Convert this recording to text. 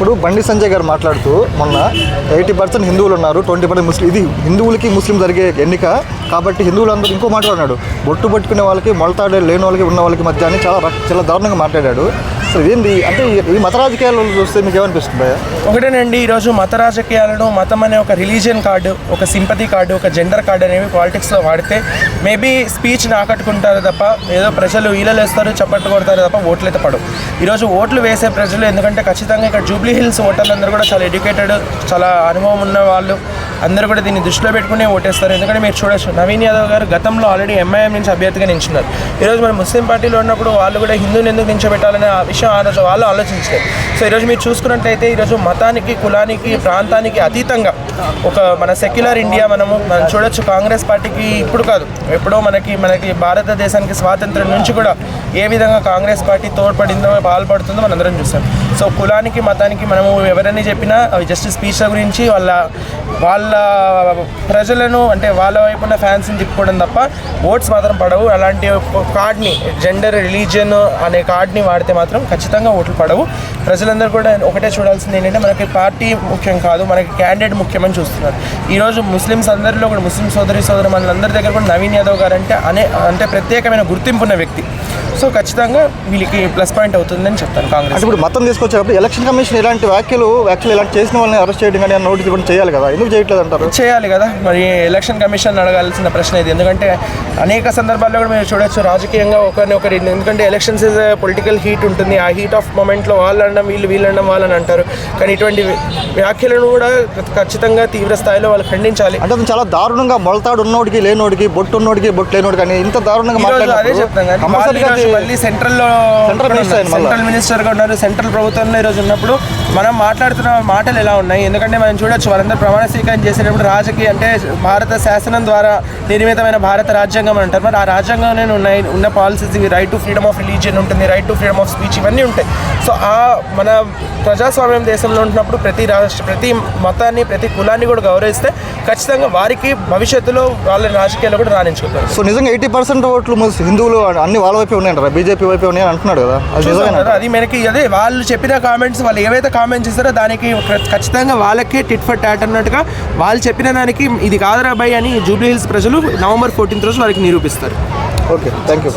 ఇప్పుడు బండి సంజయ్ గారు మాట్లాడుతూ మొన్న ఎయిటీ పర్సెంట్ హిందువులు ఉన్నారు ట్వంటీ పర్సెంట్ ముస్లిం ఇది హిందువులకి ముస్లిం జరిగే ఎన్నిక కాబట్టి హిందువులందరూ ఇంకో మాట్లాడినాడు బొట్టు పట్టుకునే వాళ్ళకి మొలతాడే లేని వాళ్ళకి ఉన్న వాళ్ళకి మధ్య అని చాలా చాలా దారుణంగా మాట్లాడాడు. సో అంటే ఈ- మత రాజకీయాలు చూస్తే మీకు ఏమనిపిస్తుంది ఒకటేనండి ఈరోజు మత రాజకీయాలను మతం అనే ఒక రిలీజియన్ కార్డు ఒక సింపతి కార్డు ఒక జెండర్ కార్డు అనేవి పాలిటిక్స్లో వాడితే మేబీ స్పీచ్ని ఆకట్టుకుంటారు తప్ప ఏదో ప్రజలు ఈలలు వేస్తారు చప్పట్లు కొడతారు తప్ప ఓట్లు అయితే పడవు. ఈరోజు ఓట్లు వేసే ప్రజలు ఎందుకంటే ఖచ్చితంగా ఇక్కడ జూబ్లీ హిల్స్ ఓటర్లందరూ కూడా చాలా ఎడ్యుకేటెడ్ చాలా అనుభవం ఉన్న వాళ్ళు అందరూ కూడా దీన్ని దృష్టిలో పెట్టుకునే ఓటేస్తారు. ఎందుకంటే మీరు చూడొచ్చు నవీన్ యాదవ్ గారు గతంలో ఆల్రెడీ ఎంఐఎం నుంచి అభ్యర్థిగా నించున్నారు ఈరోజు మన ముస్లిం పార్టీలో ఉన్నప్పుడు వాళ్ళు కూడా హిందువుని ఎందుకు నించోబెట్టాలనే ఆ విషయం ఆ రోజు వాళ్ళు ఆలోచించలేదు. సో ఈరోజు మీరు చూసుకున్నట్టయితే ఈరోజు మతానికి కులానికి ప్రాంతానికి అతీతంగా ఒక మన సెక్యులర్ ఇండియా మనము మనం చూడొచ్చు కాంగ్రెస్ పార్టీకి ఇప్పుడు కాదు. ఎప్పుడో మనకి మనకి భారతదేశానికి స్వాతంత్రం నుంచి కూడా ఏ విధంగా కాంగ్రెస్ పార్టీ తోడ్పడిందో పాల్పడుతుందో మనందరం చూస్తాం సో కులానికి మతానికి మనము ఎవరని చెప్పినా అవి జస్ట్ స్పీచ్ల గురించి వాళ్ళ వాళ్ళ ప్రజలను అంటే వాళ్ళ వైపు ఉన్న ఫ్యాన్స్ని తిప్పుకోవడం తప్ప ఓట్స్ మాత్రం పడవు. అలాంటి కార్డ్ని జెండర్ రిలీజియన్ అనే కార్డ్ని వాడితే మాత్రం ఖచ్చితంగా ఓట్లు పడవు. ప్రజలందరూ కూడా ఒకటే చూడాల్సింది ఏంటంటే మనకి పార్టీ ముఖ్యం కాదు మనకి క్యాండిడేట్ ముఖ్యమని చూస్తున్నారు. ఈరోజు ముస్లిమ్స్ అందరిలో కూడా ముస్లిం సోదరి సోదరు మనందరి దగ్గర కూడా నవీన్ యాదవ్ గారు అంటే అనే అంటే ప్రత్యేకమైన గుర్తింపు ఉన్న వ్యక్తి. సో ఖచ్చితంగా వీళ్ళకి ప్లస్ పాయింట్ అవుతుందని చెప్తాను కాంగ్రెస్. ఇప్పుడు మతం తీసుకొచ్చేటప్పుడు ఎలక్షన్ కమిషన్ ఇలాంటి వ్యాఖ్యలు యాక్చువల్ ఇలాంటి చేసిన వాళ్ళని అరెస్ట్ చేయడం కానీ నోటీస్ ఇవ్వడం చేయాలి కదా? ఎందుకు చేయట్లేదు అంటారు? చేయాలి కదా. మరి ఎలక్షన్ కమిషన్ అడగాల్సిన ప్రశ్న ఇది. ఎందుకంటే అనేక సందర్భాల్లో కూడా మీరు చూడొచ్చు రాజకీయంగా ఒకరిని ఒకరి ఎందుకంటే ఎలక్షన్స్ ఇస్ పొలిటికల్ హీట్ ఉంటుంది. ఆ హీట్ ఆఫ్ మూమెంట్లో వాళ్ళు అనడం వీళ్ళు వీళ్ళు అనడం వాళ్ళని అంటారు. కానీ ఇటువంటి వ్యాఖ్యలను కూడా ఖచ్చితంగా తీవ్ర స్థాయిలో వాళ్ళు ఖండించాలి. అంటే చాలా దారుణంగా మొలతాడు ఉన్నోడికి లేనోడికి బొట్టు ఉన్నోడికి బొట్టు లేనోడికి అని ఇంత దారుణంగా అదే చెప్తాం కానీ మళ్ళీ సెంట్రల్లో సెంట్రల్ మినిస్టర్ ఆయన మళ్ళా. సెంట్రల్ మినిస్టర్గా ఉన్నారు. సెంట్రల్ ప్రభుత్వంలో ఈరోజు ఉన్నప్పుడు మనం మాట్లాడుతున్న మాటలు ఎలా ఉన్నాయి? ఎందుకంటే మనం చూడొచ్చు వాళ్ళందరూ ప్రమాణ స్వీకారం చేసేటప్పుడు రాజకీయ అంటే భారత శాసనం ద్వారా నిర్మితమైన భారత రాజ్యాంగం అని అంటారు. మరి ఆ రాజ్యాంగంలోనే ఉన్నాయి ఉన్న policies right to freedom of religion ఉంటుంది right to freedom of speech ఇవన్నీ ఉంటాయి. సో ఆ మన ప్రజాస్వామ్యం దేశంలో ఉంటున్నప్పుడు ప్రతి రాష్ట్ర ప్రతి మతాన్ని ప్రతి కులాన్ని కూడా గౌరవిస్తే ఖచ్చితంగా వారికి భవిష్యత్తులో వాళ్ళ రాజకీయాల్లో కూడా రాణించుకుంటారు. సో నిజంగా ఎయిటీ పర్సెంట్ ఓట్లు హిందువులు అన్ని వాళ్ళ వైపే ఉన్నాయంటారా బీజేపీ వైపే ఉన్నాయని అంటున్నాడు కదా. అది నిజమేనా? అది మనకి అదే వాళ్ళు చెప్పిన కామెంట్స్ వాళ్ళు ఏవైతే కామెంట్స్ చేస్తారో దానికి ఖచ్చితంగా వాళ్ళకే టిట్ ఫర్ టాట్ అన్నట్టుగా వాళ్ళు చెప్పిన దానికి ఇది కాదురా బై అని జూబ్లీ హిల్స్ ప్రజలు నవంబర్ ఫోర్టీన్త్ రోజు వారికి నిరూపిస్తారు. Okay thank you